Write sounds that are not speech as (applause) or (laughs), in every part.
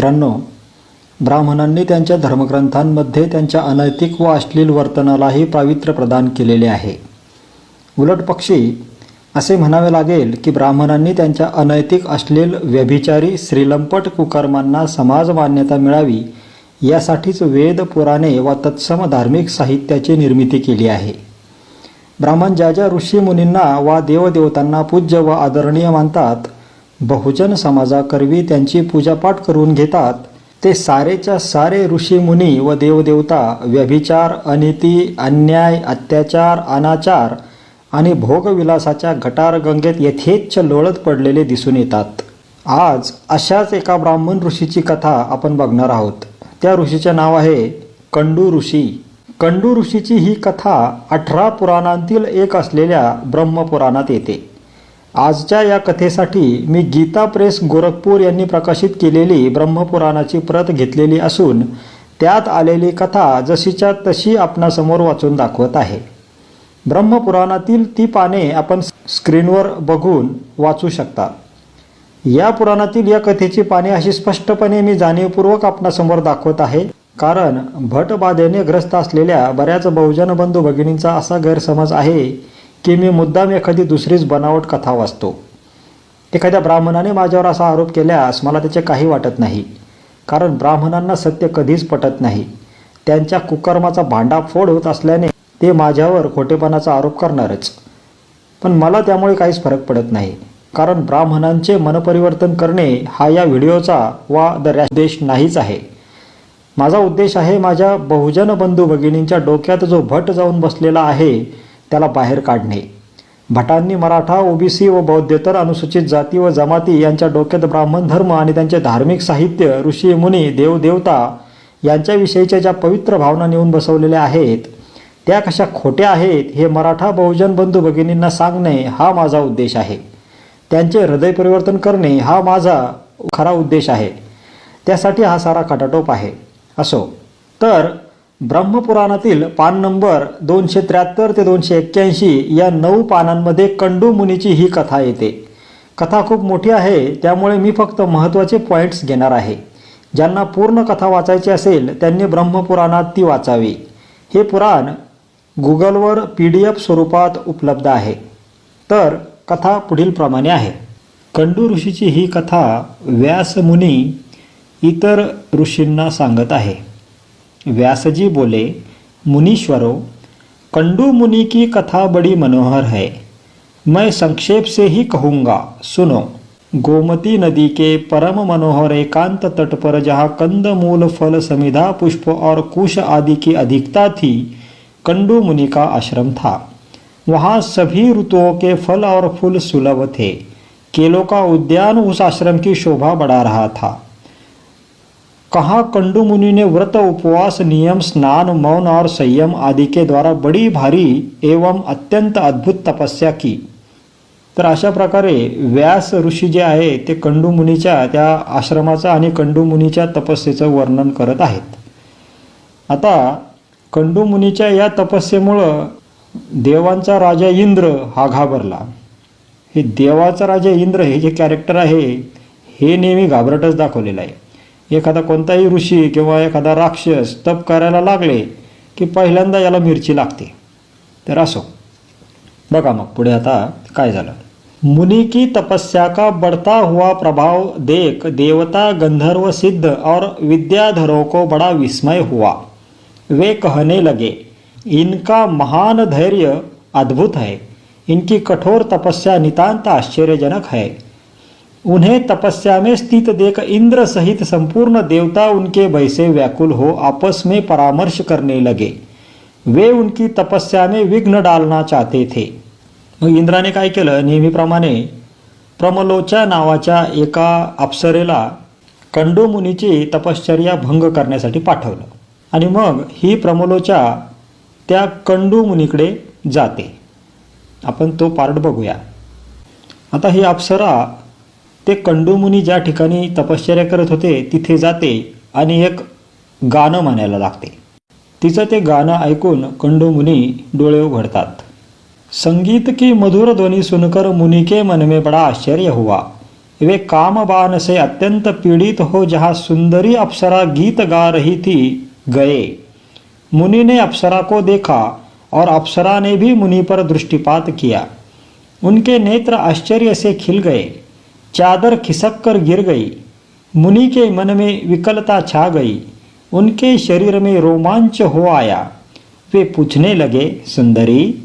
मित्रांनो ब्राह्मणांनी त्यांच्या धर्मग्रंथांमध्ये त्यांच्या अनैतिक व अश्लील वर्तनालाही पावित्र्य प्रदान केलेले आहे. उलट पक्षी असे म्हणावे लागेल की ब्राह्मणांनी त्यांच्या अनैतिक अश्लील व्यभिचारी श्रीलंपट कुकर्मांना समाज मान्यता मिळावी यासाठीच वेद पुराणे व तत्सम धार्मिक साहित्याची निर्मिती केली आहे. ब्राह्मण ज्या ज्या ऋषीमुनींना वा देवदेवतांना पूज्य व आदरणीय मानतात बहुजन समाजाकरवी त्यांची पूजापाठ करून घेतात. ते सारेच्या सारे ऋषीमुनी व देवदेवता व्यभिचार अनिती अन्याय अत्याचार अनाचार आणि भोगविलासाच्या गटारगंगेत यथेच्छ लोळत पडलेले दिसून येतात. आज अशाच एका ब्राह्मण ऋषीची कथा आपण बघणार आहोत. त्या ऋषीचे नाव आहे कंडू ऋषी. कंडू ऋषीची ही कथा अठरा पुराणांतील एक असलेल्या ब्रह्मपुराणात येते. आजच्या या कथेसाठी मी गीता प्रेस गोरखपूर यांनी प्रकाशित केलेली ब्रह्मपुराणाची प्रत घेतलेली असून त्यात आलेली कथा जशीच्या तशी आपणासमोर वाचून दाखवत आहे. ब्रह्मपुराणातील ती पाने आपण स्क्रीनवर बघून वाचू शकता. या पुराणातील या कथेची पाने अशी स्पष्टपणे मी जाणीवपूर्वक आपणासमोर दाखवत आहे. कारण भटबाधेने ग्रस्त असलेल्या बऱ्याच बहुजन बंधू भगिनींचा असा गैरसमज आहे की मी मुद्दाम एखादी दुसरीच बनावट कथा वाचतो. एखाद्या ब्राह्मणाने माझ्यावर असा आरोप केल्यास मला त्याचे काही वाटत नाही. कारण ब्राह्मणांना सत्य कधीच पटत नाही. त्यांच्या कुकर्माचा भांडाफोड होत असल्याने ते माझ्यावर खोटेपणाचा आरोप करणारच. पण मला त्यामुळे काहीच फरक पडत नाही. कारण ब्राह्मणांचे मनपरिवर्तन करणे हा या व्हिडिओचा वा द उद्देश नाहीच आहे. माझा उद्देश आहे माझ्या बहुजन बंधू भगिनींच्या डोक्यात जो भट जाऊन बसलेला आहे त्याला बाहेर काढणे. भटांनी मराठा ओबीसी व बौद्धेतर अनुसूचित जाती व जमाती यांच्या डोक्यात ब्राह्मण धर्म आणि त्यांचे धार्मिक साहित्य ऋषी मुनी देवदेवता यांच्याविषयीच्या ज्या पवित्र भावना नेऊन बसवलेल्या आहेत त्या कशा खोट्या आहेत हे मराठा बहुजन बंधू भगिनींना सांगणे हा माझा उद्देश आहे. त्यांचे हृदय परिवर्तन करणे हा माझा खरा उद्देश आहे. त्यासाठी हा सारा खटाटोप आहे. असो. तर ब्रह्मपुराणातील पान नंबर दोनशे त्र्याहत्तर ते दोनशे एक्क्याऐंशी या नऊ पानांमध्ये कंडू मुनीची ही कथा येते. कथा खूप मोठी आहे त्यामुळे मी फक्त महत्त्वाचे पॉईंट्स घेणार आहे. ज्यांना पूर्ण कथा वाचायची असेल त्यांनी ब्रह्मपुराणात ती वाचावी. हे पुराण गुगलवर पी डी एफ स्वरूपात उपलब्ध आहे. तर कथा पुढीलप्रमाणे आहे. कंडू ऋषीची ही कथा व्यासमुनी इतर ऋषींना सांगत आहे. व्यासजी बोले, मुनीश्वरों, कंडू मुनि की कथा बड़ी मनोहर है। मैं संक्षेप से ही कहूँगा, सुनो। गोमती नदी के परम मनोहर एकांत तट पर जहाँ कंद मूल फल समिधा पुष्प और कुश आदि की अधिकता थी, कंडू मुनि का आश्रम था। वहाँ सभी ऋतुओं के फल और फूल सुलभ थे। केलों का उद्यान उस आश्रम की शोभा बढ़ा रहा था। कहाँ कंडू मुनि ने व्रत उपवास नियम स्नान मौन और संयम आदि के द्वारा बड़ी भारी एवं अत्यंत अद्भुत तपस्या की। तर अशा प्रकारे व्यास ऋषी जे आहे ते कंडू मुनीच्या त्या आश्रमाचं आणि कंडू मुनीच्या तपस्येचं वर्णन करत आहेत. आता कंडू मुनीच्या या तपस्येमुळं देवांचा राजा इंद्र हा घाबरला. हे देवाचा राजा इंद्र हे जे कॅरेक्टर आहे हे नेहमी घाबरटच दाखवलेलं आहे. एखादा कोणताही ऋषी किंवा एखादा राक्षस तप करायला लागले की पहिल्यांदा याला मिरची लागते. तर असो. बघा मग पुढे आता काय झालं. मुनि की तपस्या का बढ़ता हुआ प्रभाव देख देवता गंधर्व सिद्ध और विद्याधरों को बड़ा विस्मय हुआ. वे कहने लगे इनका महान धैर्य अद्भुत है. इनकी कठोर तपस्या नितांत आश्चर्यजनक है. उन्हें तपस्या में स्थित देख इंद्र सहित संपूर्ण देवता उनके भय से व्याकुल हो आपस में परामर्श करने लगे। वे उनकी तपस्या में विघ्न डालना चाहते थे। मग इंद्राने काय केलं? नेहमीप्रमाणे प्रमलोच्या नावाच्या एका अप्सरेला कंडो मुनीची तपश्चर्या भंग करण्यासाठी पाठवलं आणि मग ही प्रमलोच्या त्या कंडू मुनीकडे जाते. आपण तो पार्ट बघूया. आता ही अप्सरा ते कंडोमुनी ज्या ठिकाणी तपश्चर्या करत होते तिथे जाते आणि एक गाणं म्हणायला लागते. तिचं ते गाणं ऐकून कंडोमुनी डोळे उघडतात. संगीत की मधुर ध्वनि सुनकर मुनि के मन में बड़ा आश्चर्य हुआ. वे कामबान से अत्यंत पीड़ित हो जहाँ सुंदरी अप्सरा गीत गा रही थी गए। मुनि ने अप्सरा को देखा और अप्सरा ने भी मुनि पर दृष्टिपात किया। उनके नेत्र आश्चर्य से खिल गए। चादर खिसक कर गिर गई। मुनि के मन में विकलता छा गई। उनके शरीर में रोमांच हो आया। वे पूछने लगे, सुंदरी,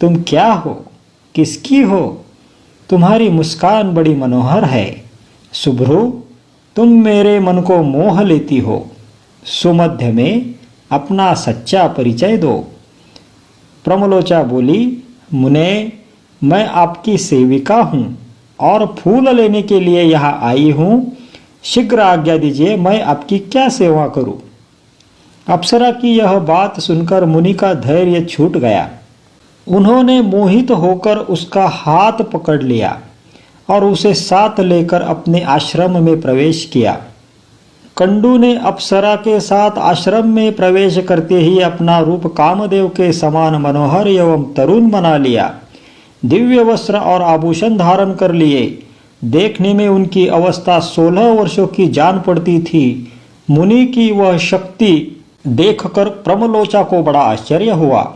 तुम क्या हो? किसकी हो? तुम्हारी मुस्कान बड़ी मनोहर है। शुभ्रू तुम मेरे मन को मोह लेती हो। सुमध्य में अपना सच्चा परिचय दो। प्रमलोचा बोली, मुने, मैं आपकी सेविका हूँ। और फूल लेने के लिए यहाँ आई हूँ। शीघ्र आज्ञा दीजिए, मैं आपकी क्या सेवा करूँ? अप्सरा की यह बात सुनकर मुनि का धैर्य छूट गया। उन्होंने मोहित होकर उसका हाथ पकड़ लिया और उसे साथ लेकर अपने आश्रम में प्रवेश किया। कंडू ने अप्सरा के साथ आश्रम में प्रवेश करते ही अपना रूप कामदेव के समान मनोहर एवं तरुण बना लिया। दिव्य वस्त्र और आभूषण धारण कर लिए। देखने में उनकी अवस्था सोलह वर्षों की जान पड़ती थी। मुनि की वह शक्ति देखकर प्रमलोचा को बड़ा आश्चर्य हुआ।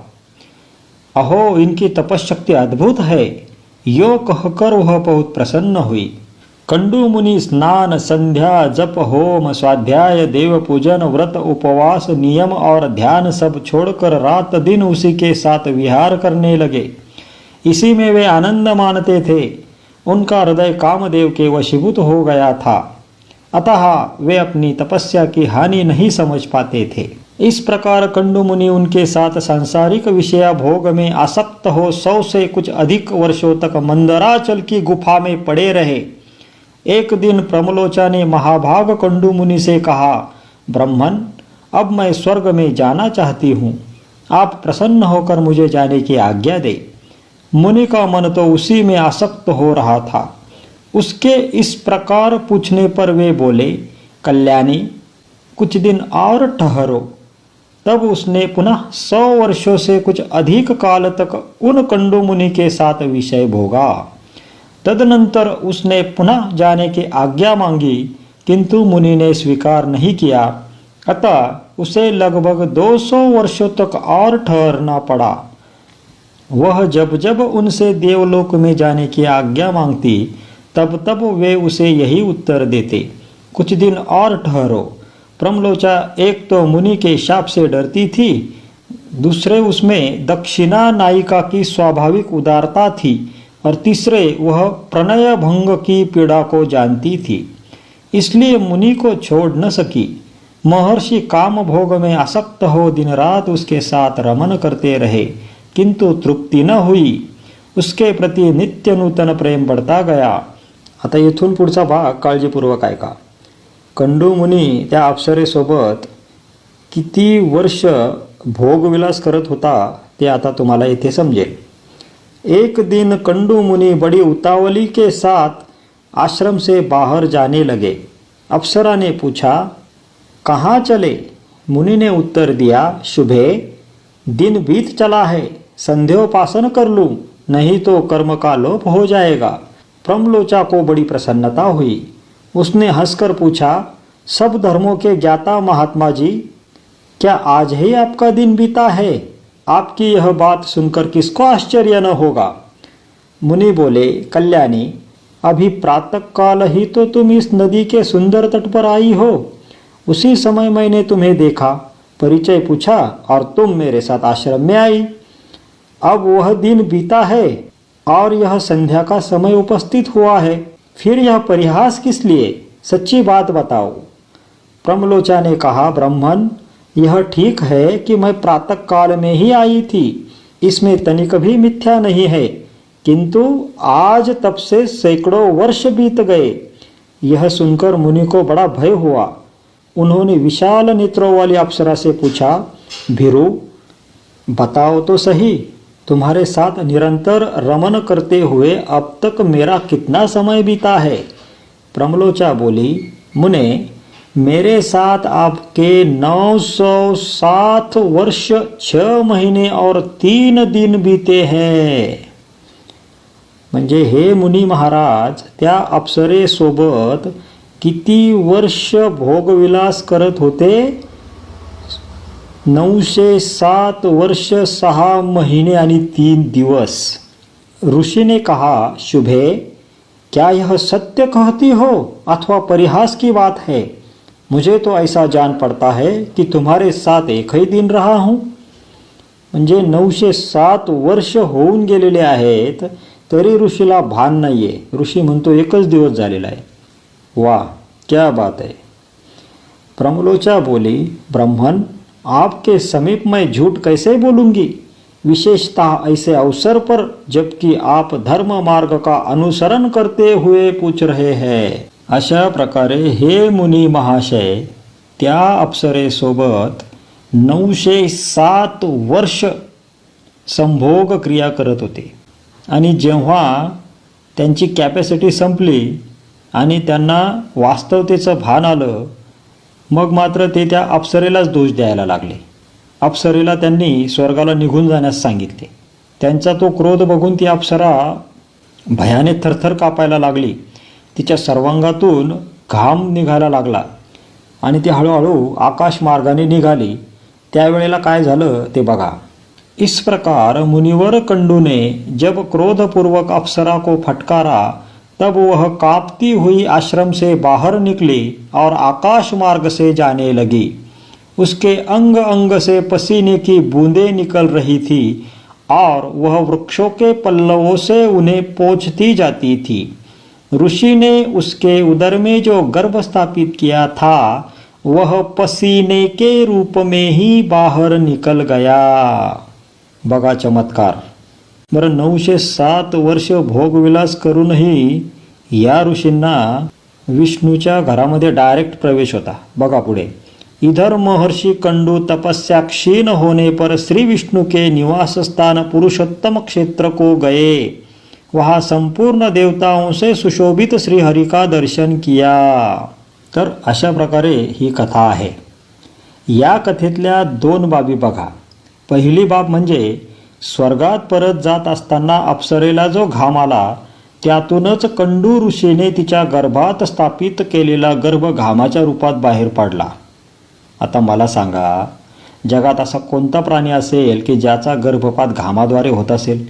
अहो, इनकी तपशक्ति अद्भुत है। यो कहकर वह बहुत प्रसन्न हुई। कंडू मुनि स्नान, संध्या, जप, होम, स्वाध्याय, देव पूजन, व्रत, उपवास, नियम और ध्यान सब छोड़कर रात दिन उसी के साथ विहार करने लगे। इसी में वे आनंद मानते थे। उनका हृदय कामदेव के वशीभूत हो गया था। अतः वे अपनी तपस्या की हानि नहीं समझ पाते थे। इस प्रकार कंडु मुनि उनके साथ सांसारिक विषया भोग में आसक्त हो सौ से कुछ अधिक वर्षों तक मंदराचल की गुफा में पड़े रहे। एक दिन प्रमलोचा ने महाभाग कंडु मुनि से कहा, ब्रह्मन, अब मैं स्वर्ग में जाना चाहती हूँ। आप प्रसन्न होकर मुझे जाने की आज्ञा दे। मुनि का मन तो उसी में आसक्त हो रहा था। उसके इस प्रकार पूछने पर वे बोले, कल्याणी, कुछ दिन और ठहरो। तब उसने पुनः सौ वर्षों से कुछ अधिक काल तक उन कंडो मुनि के साथ विषय भोगा। तदनंतर उसने पुनः जाने की आज्ञा मांगी, किंतु मुनि ने स्वीकार नहीं किया। अतः उसे लगभग 200 वर्षों तक और ठहरना पड़ा। वह जब जब उनसे देवलोक में जाने की आज्ञा मांगती, तब तब वे उसे यही उत्तर देते, कुछ दिन और ठहरो। प्रमलोचा एक तो मुनि के शाप से डरती थी, दूसरे उसमें दक्षिणा नायिका की स्वाभाविक उदारता थी और तीसरे वह प्रणय भंग की पीड़ा को जानती थी। इसलिए मुनि को छोड़ न सकी। महर्षि काम भोग में आसक्त हो दिन रात उसके साथ रमन करते रहे। किंतु तृप्ती न हुई। उसके प्रति नित्य नूतन प्रेम बढ़ता गया। आता इथून पुढचा भाग काळजीपूर्वक ऐका। कंडू मुनी त्या अप्सरेसोबत किती वर्ष भोगविलास करत होता ते आता तुम्हाला इथे समजेल। एक दिन कंडू मुनि बड़ी उतावली के साथ आश्रम से बाहर जाने लगे। अप्सरा ने पूछा कहाँ चले? मुनि ने उत्तर दिया शुभे दिन बीत चला है। संध्योपासन कर लूँ, नहीं तो कर्म का लोप हो जाएगा। प्रमलोचा को बड़ी प्रसन्नता हुई। उसने हंसकर पूछा, सब धर्मों के ज्ञाता महात्मा जी, क्या आज ही आपका दिन बीता है? आपकी यह बात सुनकर किसको आश्चर्य न होगा? मुनि बोले, कल्याणी, अभी प्रातः काल ही तो तुम इस नदी के सुंदर तट पर आई हो। उसी समय मैंने तुम्हें देखा, परिचय पूछा और तुम मेरे साथ आश्रम में आई। अब वह दिन बीता है और यह संध्या का समय उपस्थित हुआ है। फिर यह परिहास किस लिए? सच्ची बात बताओ। प्रमलोचा ने कहा, ब्राह्मण, यह ठीक है कि मैं प्रातः काल में ही आई थी। इसमें तनिक भी मिथ्या नहीं है। किंतु आज तब से सैकड़ों वर्ष बीत गए। यह सुनकर मुनि को बड़ा भय हुआ। उन्होंने विशाल नेत्रों वाली अप्सरा से पूछा, भीरू, बताओ तो सही। तुम्हारे साथ निरंतर रमन करते हुए अब तक मेरा कितना समय बीता है? प्रमलोचा बोली, मुने, मेरे साथ आपके नौ सौ सात वर्ष छह महीने और तीन दिन बीते हैं। म्हणजे हे मुनी महाराज, त्या अप्सरेसोबत किती वर्ष भोगविलास करत होते? नऊशे सात वर्ष सहा महीने आणि तीन दिवस. ऋषि ने कहा शुभे क्या यह सत्य कहती हो अथवा परिहास की बात है? मुझे तो ऐसा जान पड़ता है कि तुम्हारे साथ एक ही दिन रहा हूँ। म्हणजे नऊशे सात वर्ष होऊन गेलेले आहेत तरी ऋषीला भान नाही आहे ऋषी म्हणतो एकच दिवस झालेला आहे. वा क्या बात है प्रमलोचा बोली ब्राह्मण आपके समीप मैं झूठ कैसे बोलूंगी? विशेषतः ऐसे अवसर पर जबकि आप धर्म मार्ग का अनुसरण करते हुए पूछ रहे हैं। अशा प्रकारे हे मुनी महाशय त्या अप्सरेसोबत नऊशे सात वर्ष संभोग क्रिया करत होते. आणि जेव्हा त्यांची कॅपॅसिटी संपली आणि त्यांना वास्तवतेचं भान आलं मग मात्र ते त्या अप्सरेलाच दोष द्यायला लागले. अप्सरेला त्यांनी स्वर्गाला निघून जाण्यास सांगितले. त्यांचा तो क्रोध बघून ती अप्सरा भयाने थरथर कापायला लागली. तिच्या सर्वांगातून घाम निघायला लागला आणि ती हळूहळू आकाश मार्गाने निघाली. त्यावेळेला काय झालं ते बघा. इस प्रकार मुनिवर कंडूने जब क्रोधपूर्वक अप्सरा को फटकारा तब वह कांपती हुई आश्रम से बाहर निकली और आकाश मार्ग से जाने लगी। उसके अंग अंग से पसीने की बूंदें निकल रही थी और वह वृक्षों के पल्लवों से उन्हें पोछती जाती थी। ऋषि ने उसके उदर में जो गर्भ स्थापित किया था, वह पसीने के रूप में ही बाहर निकल गया। बगा चमत्कार। बरं नऊशे सात वर्ष भोगविलास करूनही या ऋषींना विष्णूच्या घरामध्ये डायरेक्ट प्रवेश होता. बघा पुढे. इधर महर्षी कंडू तपस्या क्षीण होने पर श्री विष्णु के निवास स्थान पुरुषोत्तम क्षेत्र को गए वहाँ संपूर्ण देवताओं से सुशोभित श्रीहरिका दर्शन किया. तर अशा प्रकारे ही कथा आहे. या कथेतल्या दोन बाबी बघा. पहिली बाब म्हणजे स्वर्गात परत जात असताना अप्सरेला जो घाम आला त्यातूनच कंडू ऋषीने तिच्या गर्भात स्थापित केलेला गर्भ घामाच्या रूपात बाहेर पडला. आता मला सांगा जगात असा कोणता प्राणी असेल की ज्याचा गर्भपात घामाद्वारे होत असेल?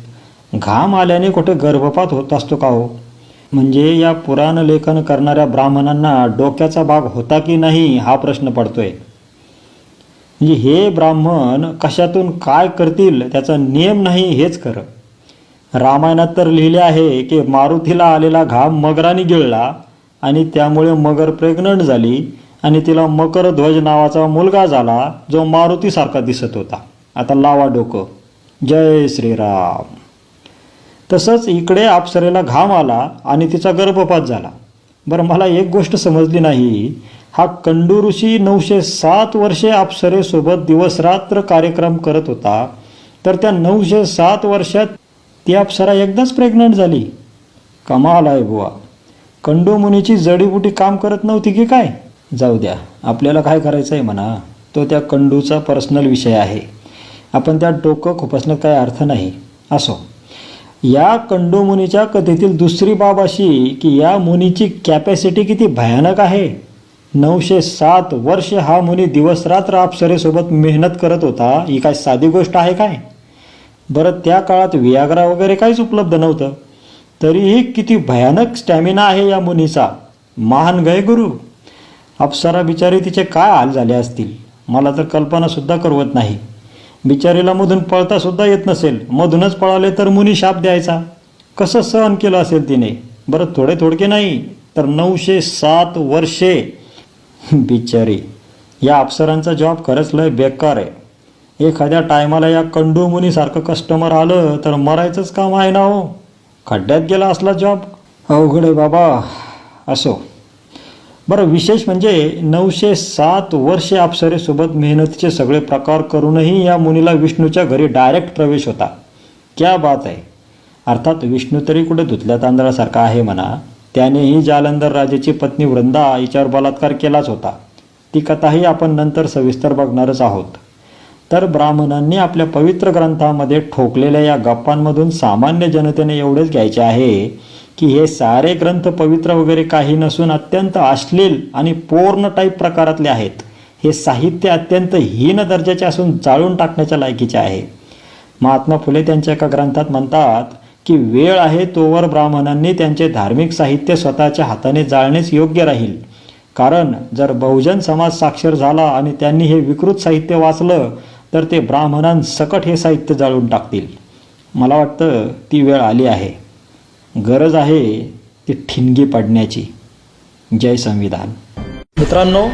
घाम आल्याने कुठे गर्भपात होत असतो का हो? म्हणजे या पुराण लेखन करणाऱ्या ब्राह्मणांना डोक्याचा भाग होता की नाही हा प्रश्न पडतोय. म्हणजे हे ब्राह्मण कशातून काय करतील त्याचा नियम नाही हेच खरं. रामायणात तर लिहिले आहे की मारुतीला आलेला घाम मगराने गिळला आणि त्यामुळे मगर प्रेग्नंट झाली आणि तिला मकर ध्वज नावाचा मुलगा झाला जो मारुतीसारखा दिसत होता. आता लावा डोकं. जय श्रीराम. तसंच इकडे अप्सरेला घाम आला आणि तिचा गर्भपात झाला. बरं मला एक गोष्ट समजली नाही. हा कंडू ऋषी नऊशे सात वर्षे अप्सरेसोबत दिवसरात्र कार्यक्रम करत होता. तर त्या नऊशे सात वर्षात ती अप्सरा एकदाच प्रेग्नंट झाली. कमाल आहे बुवा. कंडू मुनीची जडीबुटी काम करत नव्हती की काय? जाऊ द्या आपल्याला काय करायचं आहे म्हणा. तो त्या कंडूचा पर्सनल विषय आहे. आपण त्यात डोकं खुपसण्यात काय अर्थ नाही. असो. या कंडू मुनीच्या कथेतील दुसरी बाब अशी की या मुनीची कॅपॅसिटी किती भयानक आहे? नऊशे सात वर्ष हा मुनी दिवसरात्र अप्सरेसोबत मेहनत करत होता. ही काय साधी गोष्ट आहे काय? बरं त्या काळात वियाग्रा वगैरे काहीच उपलब्ध नव्हतं. तरीही किती भयानक स्टॅमिना आहे या मुनीचा. महान गय गुरु अप्सरा बिचारी तिचे काय हाल झाले असतील? मला तर कल्पनासुद्धा करवत नाही. बिचारीला मधून पळतासुद्धा येत नसेल. मधूनच पळाले तर मुनी शाप द्यायचा. कसं सहन केलं असेल तिने? बरं थोडे थोडके नाही तर नऊशे सात वर्षे (laughs) बिचारी. या अप्सरांचा जॉब खरंच लय बेकार आहे. एखाद्या टायमाला या कंडू मुनीसारखं कस्टमर आलं तर मरायचंच काम आहे ना हो. खड्ड्यात गेला असला जॉब. अवघड आहे बाबा. असो. बरं विशेष म्हणजे नऊशे सात वर्षे अप्सरेसोबत मेहनतीचे सगळे प्रकार करूनही या मुनीला विष्णूच्या घरी डायरेक्ट प्रवेश होता. क्या बात आहे. अर्थात विष्णू तरी कुठे धुतल्या तांदळासारखा आहे म्हणा. त्यानेही जालंधर राजाची पत्नी वृंदा हिच्यावर बलात्कार केलाच होता. ती कथाही आपण नंतर सविस्तर बघणारच आहोत. तर ब्राह्मणांनी आपल्या पवित्र ग्रंथामध्ये ठोकलेल्या या गप्पांमधून सामान्य जनतेने एवढेच घ्यायचे आहे की हे सारे ग्रंथ पवित्र वगैरे काही नसून अत्यंत अश्लील आणि पूर्ण टाईप प्रकारातले आहेत. हे साहित्य अत्यंत हीन दर्जाचे असून जाळून टाकण्याच्या लायकीचे आहे. महात्मा फुले त्यांच्या एका ग्रंथात म्हणतात की वेळ आहे तोवर ब्राह्मणांनी त्यांचे धार्मिक साहित्य स्वतःच्या हाताने जाळणेच योग्य राहील. कारण जर बहुजन समाज साक्षर झाला आणि त्यांनी हे विकृत साहित्य वाचलं तर ते ब्राह्मणांसकट हे साहित्य जाळून टाकतील. मला वाटतं ती वेळ आली आहे. गरज आहे ती ठिणगी पडण्याची. जय संविधान. मित्रांनो